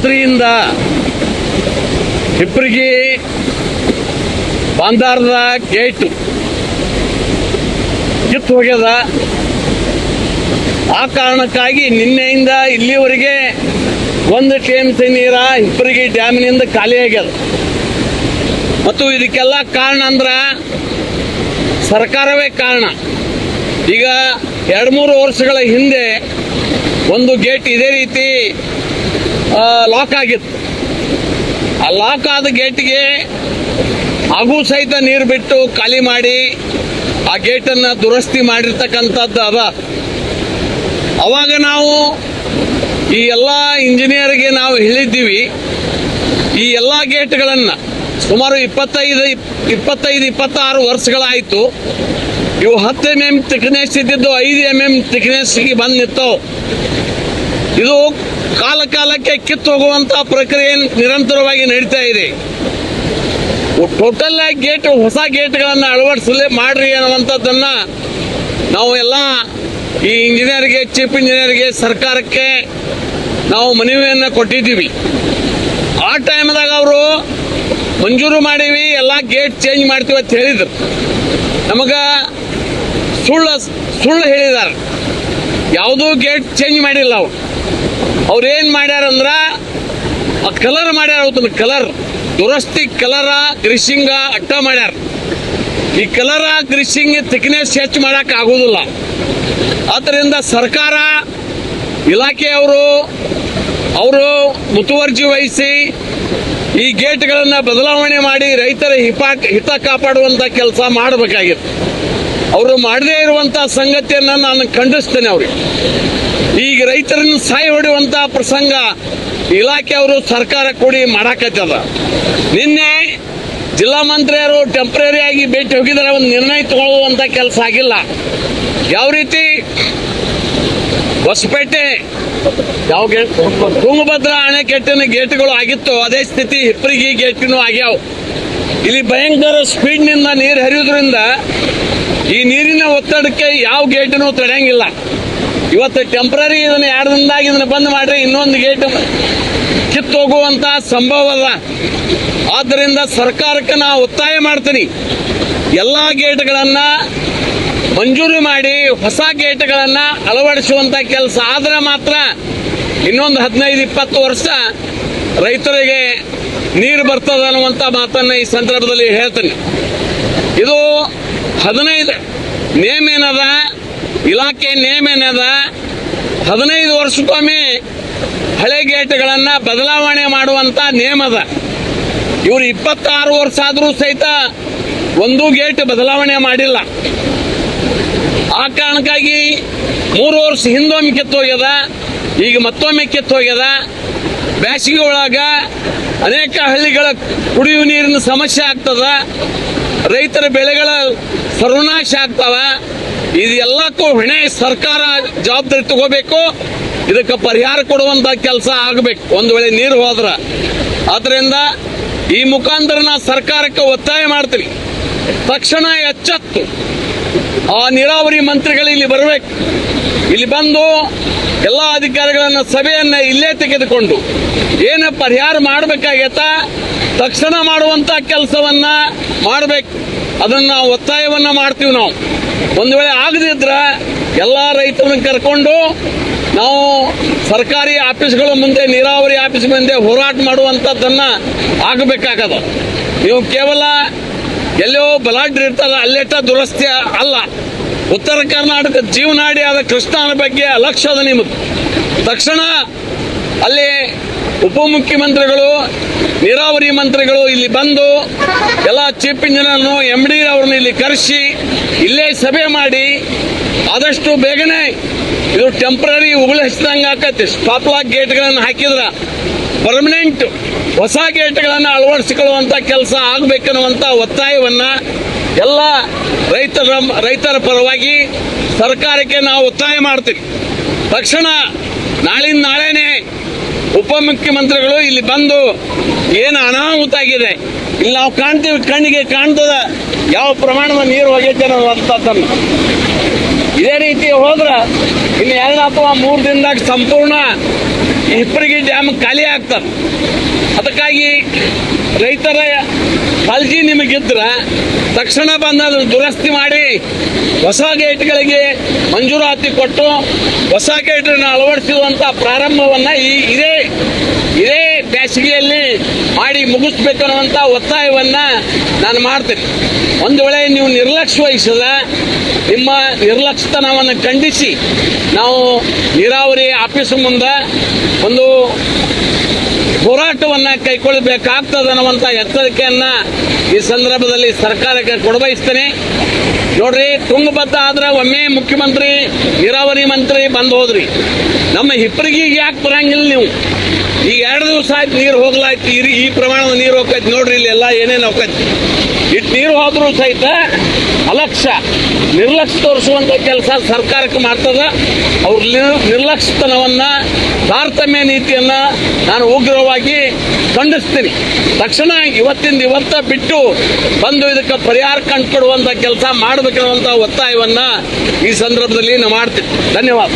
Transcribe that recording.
ರಾತ್ರಿಯಿಂದ ಹಿಪ್ಪರಿಗಿ ಬಾಂದಾರದ ಗೇಟ್ ಕಿತ್ತು ಹೋಗ್ಯದ. ಆ ಕಾರಣಕ್ಕಾಗಿ ನಿನ್ನೆಯಿಂದ ಇಲ್ಲಿವರೆಗೆ ಒಂದು ಟಿ ಎಂ ಸಿ ನೀರ ಹಿಪ್ಪರಿಗಿ ಡ್ಯಾಮಿನಿಂದ ಖಾಲಿ ಆಗ್ಯದ. ಮತ್ತು ಇದಕ್ಕೆಲ್ಲ ಕಾರಣ ಅಂದ್ರೆ ಸರ್ಕಾರವೇ ಕಾರಣ. ಈಗ ಎರಡು ಮೂರು ವರ್ಷಗಳ ಹಿಂದೆ ಒಂದು ಗೇಟ್ ಇದೇ ರೀತಿ ಲಾಕ್ ಆಗಿತ್ತು. ಆ ಲಾಕ್ ಆದ ಗೇಟ್ಗೆ ಹಾಗೂ ಸಹಿತ ನೀರು ಬಿಟ್ಟು ಖಾಲಿ ಮಾಡಿ ಆ ಗೇಟನ್ನು ದುರಸ್ತಿ ಮಾಡಿರ್ತಕ್ಕಂಥದ್ದು ಅದ ಅವಾಗ ನಾವು ಈ ಎಲ್ಲ ಇಂಜಿನಿಯರ್ಗೆ ನಾವು ಹೇಳಿದ್ದೀವಿ, ಈ ಎಲ್ಲ ಗೇಟ್ಗಳನ್ನು ಸುಮಾರು ಇಪ್ಪತ್ತೈದು ಇಪ್ಪತ್ತೈದು, ಇಪ್ಪತ್ತಾರು ವರ್ಷಗಳಾಯಿತು. ಇವು ಹತ್ತು ಎಂ ಎಂ ತಿಕ್ನೆಸ್ ಇದ್ದಿದ್ದು ಐದು ಎಂ ಎಂ ತಿಕ್ನೆಸ್ಗೆ ಬಂದು ಇದು ಕಾಲ ಕಾಲಕ್ಕೆ ಕಿತ್ತು ಹೋಗುವಂತ ಪ್ರಕ್ರಿಯೆ ನಿರಂತರವಾಗಿ ನಡೀತಾ ಇದೆ. ಟೋಟಲ್ ಆಗಿ ಗೇಟ್ ಹೊಸ ಗೇಟ್ಗಳನ್ನು ಅಳವಡಿಸಲೇ ಮಾಡ್ರಿ ಅನ್ನುವಂಥದ್ದನ್ನ ನಾವು ಎಲ್ಲ ಈ ಇಂಜಿನಿಯರ್ಗೆ ಚೀಫ್ ಇಂಜಿನಿಯರ್ಗೆ ಸರ್ಕಾರಕ್ಕೆ ನಾವು ಮನವಿಯನ್ನು ಕೊಟ್ಟಿದ್ದೀವಿ. ಆ ಟೈಮ್ದಾಗ ಅವರು ಮಂಜೂರು ಮಾಡೀವಿ, ಎಲ್ಲ ಗೇಟ್ ಚೇಂಜ್ ಮಾಡ್ತೀವಿ ಅಂತ ಹೇಳಿದ್ರು. ನಮಗ ಸುಳ್ಳು ಸುಳ್ಳು ಹೇಳಿದ್ದಾರೆ. ಯಾವುದೂ ಗೇಟ್ ಚೇಂಜ್ ಮಾಡಿಲ್ಲ ಅವ್ರು. ಅವ್ರು ಏನು ಮಾಡ್ಯಾರ ಅಂದ್ರ ಆ ಕಲರ್ ಮಾಡ್ಯಾರ ಅವತ್ತನ್ನ ಕಲರ್ ದುರಸ್ತಿ ಕಲರ ಗ್ರಿಶಿಂಗ ಅಟ್ಟ ಮಾಡ್ಯಾರ. ಈ ಕಲರ ಗ್ರಿಶಿಂಗ್ ಥಿಕ್ನೆಸ್ ಹೆಚ್ಚು ಮಾಡಕ್ ಆಗುದಿಲ್ಲ. ಆದ್ರಿಂದ ಸರ್ಕಾರ, ಇಲಾಖೆಯವರು, ಅವರು ಮುತುವರ್ಜಿ ವಹಿಸಿ ಈ ಗೇಟ್ಗಳನ್ನು ಬದಲಾವಣೆ ಮಾಡಿ ರೈತರ ಹಿಪ, ಹಿತ ಕಾಪಾಡುವಂತ ಕೆಲಸ ಮಾಡಬೇಕಾಗಿತ್ತು. ಅವರು ಮಾಡದೇ ಇರುವಂತ ಸಂಗತಿಯನ್ನ ನಾನು ಖಂಡಿಸ್ತೇನೆ ಅವ್ರಿಗೆ. ಈಗ ರೈತರನ್ನು ಸಾಯಿ ಹೊಡೆಯುವಂತ ಪ್ರಸಂಗ ಇಲಾಖೆಯವರು ಸರ್ಕಾರ ಕೂಡಿ ಮಾಡಾಕತ್ತದ. ನಿನ್ನೆ ಜಿಲ್ಲಾ ಮಂತ್ರಿಯರು ಟೆಂಪ್ರರಿ ಆಗಿ ಭೇಟಿ ಹೋಗಿದ್ದಾರೆ, ಒಂದು ನಿರ್ಣಯ ತಗೊಳ್ಳುವಂತ ಕೆಲಸ ಆಗಿಲ್ಲ. ಯಾವ ರೀತಿ? ಹೊಸಪೇಟೆ ಯಾವ ಗೇಟ್ ತುಂಗಭದ್ರಾ ಅಣೆಕಟ್ಟಿನ ಗೇಟ್ಗಳು ಆಗಿತ್ತು, ಅದೇ ಸ್ಥಿತಿ ಹಿಪ್ಪರಿಗಿ ಗೇಟ್ನು ಆಗ್ಯಾವ. ಇಲ್ಲಿ ಭಯಂಕರ ಸ್ಪೀಡ್ನಿಂದ ನೀರು ಹರಿಯೋದ್ರಿಂದ ಈ ನೀರಿನ ಒತ್ತಡಕ್ಕೆ ಯಾವ ಗೇಟ್ನೂ ತಡೆಯಂಗಿಲ್ಲ. ಇವತ್ತು ಟೆಂಪ್ರರಿ ಇದನ್ನ ಎರಡು ದಿನದಾಗ ಇದನ್ನ ಬಂದ್ ಮಾಡ್ರಿ, ಇನ್ನೊಂದು ಗೇಟ್ ಕಿತ್ತು ಹೋಗುವಂತ ಸಂಭವ ಅದ. ಆದ್ದರಿಂದ ಸರ್ಕಾರಕ್ಕೆ ನಾ ಒತ್ತಾಯ ಮಾಡ್ತೀನಿ. ಎಲ್ಲಾ ಗೇಟ್ಗಳನ್ನ ಮಂಜೂರು ಮಾಡಿ, ಹೊಸ ಗೇಟ್ಗಳನ್ನ ಅಳವಡಿಸುವಂತ ಕೆಲಸ ಆದ್ರೆ ಮಾತ್ರ ಇನ್ನೊಂದು ಹದಿನೈದು, ಇಪ್ಪತ್ತು ವರ್ಷ ರೈತರಿಗೆ ನೀರು ಬರ್ತದೆ ಅನ್ನುವಂತ ಮಾತನ್ನ ಈ ಸಂದರ್ಭದಲ್ಲಿ ಹೇಳ್ತೀನಿ. ಇದು ಹದಿನೈದು ನೇಮ್ ಏನದ? ಇಲಾಖೆ ನೇಮ್ ಏನದ? ಹದಿನೈದು ವರ್ಷಕ್ಕೊಮ್ಮೆ ಹಳೆ ಗೇಟ್ಗಳನ್ನ ಬದಲಾವಣೆ ಮಾಡುವಂತ ನೇಮ್ ಅದ. ಇವರು ಇಪ್ಪತ್ತಾರು ವರ್ಷ ಆದರೂ ಸಹಿತ ಒಂದು ಗೇಟ್ ಬದಲಾವಣೆ ಮಾಡಿಲ್ಲ. ಆ ಕಾರಣಕ್ಕಾಗಿ ಮೂರು ವರ್ಷ ಹಿಂದೊಮ್ಮೆ ಕಿತ್ತೋಗ್ಯದ ಈಗ ಮತ್ತೊಮ್ಮೆ ಕಿತ್ತೋಗ್ಯದ ಬ್ಯಾಸಿಗೆ ಒಳಗ ಅನೇಕ ಹಳ್ಳಿಗಳ ಕುಡಿಯುವ ನೀರಿನ ಸಮಸ್ಯೆ ಆಗ್ತದ, ರೈತರ ಬೆಳೆಗಳ ಸರ್ವನಾಶ ಆಗ್ತಾವ. ಇದೆಲ್ಲಕ್ಕೂ ಹೊಣೆ ಸರ್ಕಾರ ಜವಾಬ್ದಾರಿ ತಗೋಬೇಕು, ಇದಕ್ಕೆ ಪರಿಹಾರ ಕೊಡುವಂತ ಕೆಲಸ ಆಗಬೇಕು. ಒಂದು ವೇಳೆ ನೀರು ಹೋದ್ರ. ಆದ್ರಿಂದ ಈ ಮುಖಾಂತರ ನಾ ಸರ್ಕಾರಕ್ಕೆ ಒತ್ತಾಯ ಮಾಡ್ತೀನಿ. ತಕ್ಷಣ ಎಚ್ಚತ್ತು. ಆ ನೀರಾವರಿ ಮಂತ್ರಿಗಳು ಇಲ್ಲಿ ಬರಬೇಕು. ಇಲ್ಲಿ ಬಂದು ಎಲ್ಲ ಅಧಿಕಾರಿಗಳನ್ನ ಸಭೆಯನ್ನ ಇಲ್ಲೇ ತೆಗೆದುಕೊಂಡು ಏನು ಪರಿಹಾರ ಮಾಡಬೇಕಾಗೈತ, ತಕ್ಷಣ ಮಾಡುವಂತ ಕೆಲಸವನ್ನ ಮಾಡಬೇಕು. ಅದನ್ನ ಒತ್ತಾಯವನ್ನ ಮಾಡ್ತೀವಿ ನಾವು. ಒಂದು ವೇಳೆ ಆಗದಿದ್ರೆ ಎಲ್ಲ ರೈತರನ್ನು ಕರ್ಕೊಂಡು ನಾವು ಸರ್ಕಾರಿ ಆಫೀಸ್ಗಳ ಮುಂದೆ, ನೀರಾವರಿ ಆಫೀಸ್ ಮುಂದೆ ಹೋರಾಟ ಮಾಡುವಂಥದ್ದನ್ನ ಆಗಬೇಕಾಗದ. ನೀವು ಕೇವಲ ಎಲ್ಲೋ ಬಲಾಢ್ಯ ಇರ್ತಾರೆ ಅಲ್ಲೆಟ್ಟ ದುರಸ್ತಿ ಅಲ್ಲ. ಉತ್ತರ ಕರ್ನಾಟಕ ಜೀವನಾಡಿ ಆದ ಕೃಷ್ಣನ ಬಗ್ಗೆ ಅಲಕ್ಷ್ಯ ಅದ ನಿಮ್ಮದು ತಕ್ಷಣ ಅಲ್ಲಿ ಉಪಮುಖ್ಯಮಂತ್ರಿಗಳು, ನೀರಾವರಿ ಮಂತ್ರಿಗಳು ಇಲ್ಲಿ ಬಂದು ಎಲ್ಲ ಚೀಫ್ ಇಂಜಿನಿಯರ್ನು ಎಂ ಡಿ ಅವ್ರನ್ನ ಇಲ್ಲಿ ಕರೆಸಿ ಇಲ್ಲೇ ಸಭೆ ಮಾಡಿ ಆದಷ್ಟು ಬೇಗನೆ ಇದು ಟೆಂಪ್ರರಿ ಉಗುಳ ಹಚ್ಚಿದಂಗೆ ಆಕತಿ. ಲಾಕ್ ಗೇಟ್ಗಳನ್ನು ಹಾಕಿದ್ರ ಪರ್ಮನೆಂಟ್ ಹೊಸ ಗೇಟ್ಗಳನ್ನು ಅಳವಡಿಸಿಕೊಳ್ಳುವಂತ ಕೆಲಸ ಆಗ್ಬೇಕನ್ನುವಂತ ಒತ್ತಾಯವನ್ನ ಎಲ್ಲ ರೈತರ ರೈತರ ಪರವಾಗಿ ಸರ್ಕಾರಕ್ಕೆ ನಾವು ಒತ್ತಾಯ ಮಾಡ್ತೀವಿ. ತಕ್ಷಣ ನಾಳಿನ ನಾಳೆನೆ ಉಪಮುಖ್ಯಮಂತ್ರಿಗಳು ಇಲ್ಲಿ ಬಂದು ಏನು ಅನಾಹುತ ಆಗಿದೆ. ಇಲ್ಲಿ ನಾವು ಕಾಣ್ತೀವಿ, ಕಣ್ಣಿಗೆ ಕಾಣ್ತದ ಯಾವ ಪ್ರಮಾಣದ ನೀರು ಹೋಗೈತೆ ಅನ್ನೋದಂಥದ್ದನ್ನು ಇದೇ ರೀತಿ ಹೋದ್ರೆ ಇನ್ನು ಎರಡು ಅಥವಾ ಮೂರು ದಿನದಾಗ ಸಂಪೂರ್ಣ ಹಿಪ್ಪರಗಿ ಡ್ಯಾಮ್ ಖಾಲಿ ಆಗ್ತದೆ. ಅದಕ್ಕಾಗಿ ರೈತರ ಕಾಳಜಿ ನಿಮಗಿದ್ರೆ ತಕ್ಷಣ ಬಂದ ದುರಸ್ತಿ ಮಾಡಿ ಹೊಸ ಗೇಟ್ಗಳಿಗೆ ಮಂಜೂರಾತಿ ಕೊಟ್ಟು ಹೊಸ ಗೇಟನ್ನು ಅಳವಡಿಸುವಂಥ ಪ್ರಾರಂಭವನ್ನ ಈ ಇದೇ ಇದೇ ಬೇಸಿಗೆಯಲ್ಲಿ ಮಾಡಿ ಮುಗಿಸ್ಬೇಕು ಅನ್ನುವಂತ ಒತ್ತಾಯವನ್ನ ನಾನು ಮಾಡ್ತೇನೆ. ಒಂದು ವೇಳೆ ನೀವು ನಿರ್ಲಕ್ಷ್ಯ ವಹಿಸದ ನಿಮ್ಮ ನಿರ್ಲಕ್ಷ್ಯತನವನ್ನು ಖಂಡಿಸಿ ನಾವು ನೀರಾವರಿ ಆಫೀಸ್ ಮುಂದೆ ಒಂದು ಹೋರಾಟವನ್ನ ಕೈಗೊಳ್ಳಬೇಕಾಗ್ತದೆ ಅನ್ನುವಂತ ಎಚ್ಚರಿಕೆಯನ್ನ ಈ ಸಂದರ್ಭದಲ್ಲಿ ಸರ್ಕಾರಕ್ಕೆ ಕೊಡಬಯಸ್ತೇನೆ. ನೋಡ್ರಿ, ತುಂಗಭದ್ರ ಆದ್ರೆ ಒಮ್ಮೆ ಮುಖ್ಯಮಂತ್ರಿ, ನೀರಾವರಿ ಮಂತ್ರಿ ಬಂದು ಹೋದ್ರಿ. ನಮ್ಮ ಹಿಪ್ಪರಿಗೆ ಯಾಕೆ ಬರಂಗಿಲ್ಲ ನೀವು? ಈಗ ಎರಡು ದಿವಸ ಆಯ್ತು ನೀರು ಹೋಗ್ಲಾಯ್ತು ಈ ಈ ಪ್ರಮಾಣದ ನೀರು ಹೋಗ್ತೈತಿ ನೋಡ್ರಿ, ಇಲ್ಲಿ ಎಲ್ಲ ಏನೇನು ಹೋಗ್ತೈತಿ. ಇಟ್ಟು ನೀರು ಹೋದ್ರೂ ಸಹಿತ ಅಲಕ್ಷ್ಯ. ನಿರ್ಲಕ್ಷ್ಯ ತೋರಿಸುವಂತ ಕೆಲಸ ಸರ್ಕಾರಕ್ಕೆ ಮಾಡ್ತದ. ಅವ್ರ ನಿರ್- ನಿರ್ಲಕ್ಷ್ಯತನವನ್ನ, ತಾರತಮ್ಯ ನೀತಿಯನ್ನ ನಾನು ಉಗ್ರವಾಗಿ ಖಂಡಿಸ್ತೀನಿ. ತಕ್ಷಣ ಇವತ್ತಿಂದ ಇವತ್ತ ಬಿಟ್ಟು ಬಂದು ಇದಕ್ಕೆ ಪರಿಹಾರ ಕಂಡುಕೊಡುವಂತ ಕೆಲಸ ಮಾಡಬೇಕಿರುವಂತ ಒತ್ತಾಯವನ್ನ ಈ ಸಂದರ್ಭದಲ್ಲಿ ನಾನು ಮಾಡ್ತೀನಿ. ಧನ್ಯವಾದ.